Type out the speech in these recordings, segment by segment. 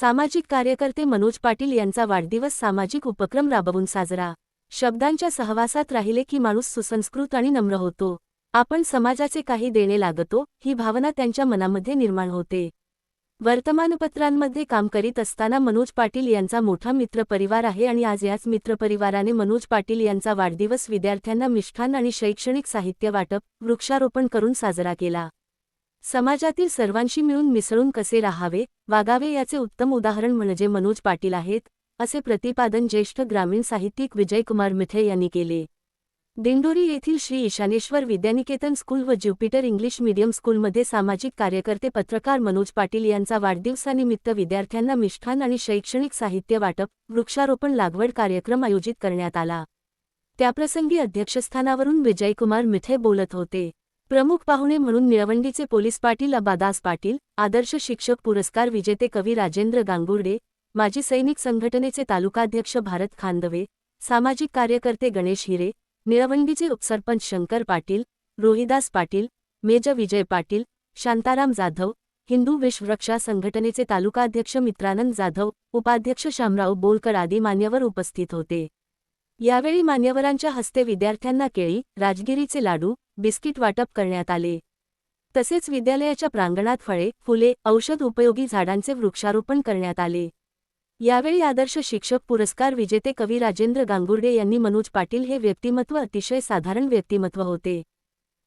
सामाजिक कार्यकर्ते मनोज पाटील यांचा वाढदिवस सामाजिक उपक्रम राबवून साजरा. शब्दांच्या सहवासात राहिले की माणूस सुसंस्कृत आणि नम्र होतो. आपण समाजाचे काही देणे लागतो ही भावना त्यांच्या मनामध्ये निर्माण होते. वर्तमानपत्रांमध्ये काम करीत असताना मनोज पाटील यांचा मोठा मित्रपरिवार आहे आणि आज याच मित्रपरिवाराने मनोज पाटील यांचा वाढदिवस विद्यार्थ्यांना मिष्ठान आणि शैक्षणिक साहित्य वाटप वृक्षारोपण करून साजरा केला. समाजातील सर्वांशी मिळून मिसळून कसे राहावे वागावे याचे उत्तम उदाहरण म्हणजे मनोज पाटील आहेत असे प्रतिपादन ज्येष्ठ ग्रामीण साहित्यिक विजयकुमार मिठे यांनी केले. दिंडोरी येथील श्री ईशानेश्वर विद्यानिकेतन स्कूल व ज्युपिटर इंग्लिश मीडियम स्कूलमध्ये सामाजिक कार्यकर्ते पत्रकार मनोज पाटील यांचा वाढदिवसानिमित्त विद्यार्थ्यांना मिष्ठान आणि शैक्षणिक साहित्य वाटप वृक्षारोपण लागवड कार्यक्रम आयोजित करण्यात आला. त्याप्रसंगी अध्यक्षस्थानावरून विजयकुमार मिठे बोलत होते. प्रमुख पाहुणे म्हणून निळवंडीचे पोलीस पाटील अबादास पाटील आदर्श शिक्षक पुरस्कार विजेते कवी राजेंद्र गांगुर्डे माजी सैनिक संघटनेचे तालुकाध्यक्ष भारत खांदवे सामाजिक कार्यकर्ते गणेश हिरे निळवंडीचे उपसरपंच शंकर पाटील रोहिदास पाटील मेज विजय पाटील शांताराम जाधव हिंदू विश्वरक्षा संघटनेचे तालुकाध्यक्ष मित्रानंद जाधव उपाध्यक्ष शामराव बोलकर आदी मान्यवर उपस्थित होते. यावेळी मान्यवरांच्या हस्ते विद्यार्थ्यांना केळी राजगिरीचे लाडू बिस्किट वाटप करण्यात आले. तसेच विद्यालयाच्या प्रांगणात फळे फुले औषध उपयोगी झाडांचे वृक्षारोपण करण्यात आले. यावेळी आदर्श शिक्षक पुरस्कार विजेते कवी राजेंद्र गांगुर्डे यांनी मनोज पाटील हे व्यक्तिमत्व अतिशय साधारण व्यक्तिमत्व होते.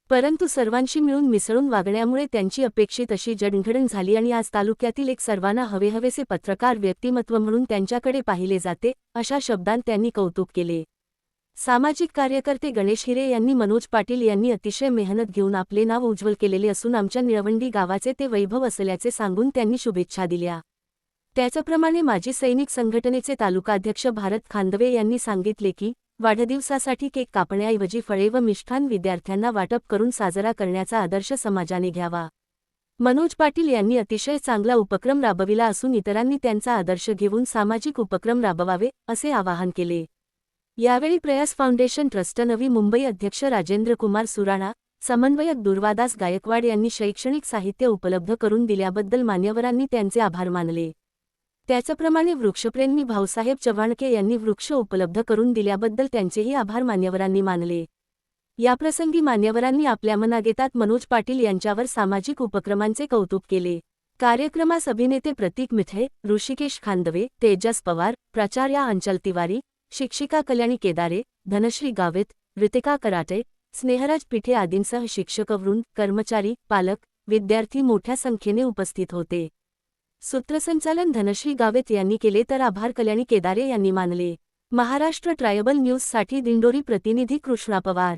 परंतु सर्वांशी मिळून मिसळून वागण्यामुळे त्यांची अपेक्षित अशी जडणघडण झाली आणि आज तालुक्यातील एक सर्वांना हवेहवेसे पत्रकार व्यक्तिमत्व म्हणून त्यांच्याकडे पाहिले जाते अशा शब्दांत त्यांनी कौतुक केले. सामाजिक कार्यकर्ते गणेश हिरे यांनी मनोज पाटील यांनी अतिशय मेहनत घेऊन आपले नाव उज्ज्वल केलेले असून आमच्या निळवंडी गावाचे ते वैभव असल्याचे सांगून त्यांनी शुभेच्छा दिल्या. त्याचप्रमाणे माजी सैनिक संघटनेचे तालुकाध्यक्ष भारत खांदवे यांनी सांगितले की वाढदिवसासाठी केक कापण्याऐवजी फळे व मिष्ठान विद्यार्थ्यांना वाटप करून साजरा करण्याचा आदर्श समाजाने घ्यावा. मनोज पाटील यांनी अतिशय चांगला उपक्रम राबविला असून इतरांनी त्यांचा आदर्श घेऊन सामाजिक उपक्रम राबवावे असे आवाहन केले. यावेळी प्रयास फाउंडेशन ट्रस्ट नवी मुंबई अध्यक्ष राजेंद्र कुमार सुराणा समन्वयक दुर्वादास गायकवाड यांनी शैक्षणिक साहित्य उपलब्ध करून दिल्याबद्दल मान्यवरांनी त्यांचे आभार मानले. त्याचप्रमाणे वृक्षप्रेमी भाऊसाहेब चव्हाणके यांनी वृक्ष उपलब्ध करून दिल्याबद्दल त्यांचेही आभार मान्यवरांनी मानले. याप्रसंगी मान्यवरांनी आपल्या मनागेतात मनोज पाटील यांच्यावर सामाजिक उपक्रमांचे कौतुक केले. कार्यक्रमास अभिनेते प्रतीक मिठे ऋषिकेश खांदवे तेजस पवार प्राचार्या अंचल तिवारी शिक्षिका कल्याणी केदारे धनश्री गावित ऋतिका कराटे स्नेहराज पिठे आदींसह शिक्षकवृंद कर्मचारी पालक विद्यार्थी मोठ्या संख्येने उपस्थित होते. सूत्रसंचालन धनश्री गावित यांनी केले तर आभार कल्याणी केदारे यांनी मानले. महाराष्ट्र ट्रायबल न्यूजसाठी दिंडोरी प्रतिनिधी कृष्णा पवार.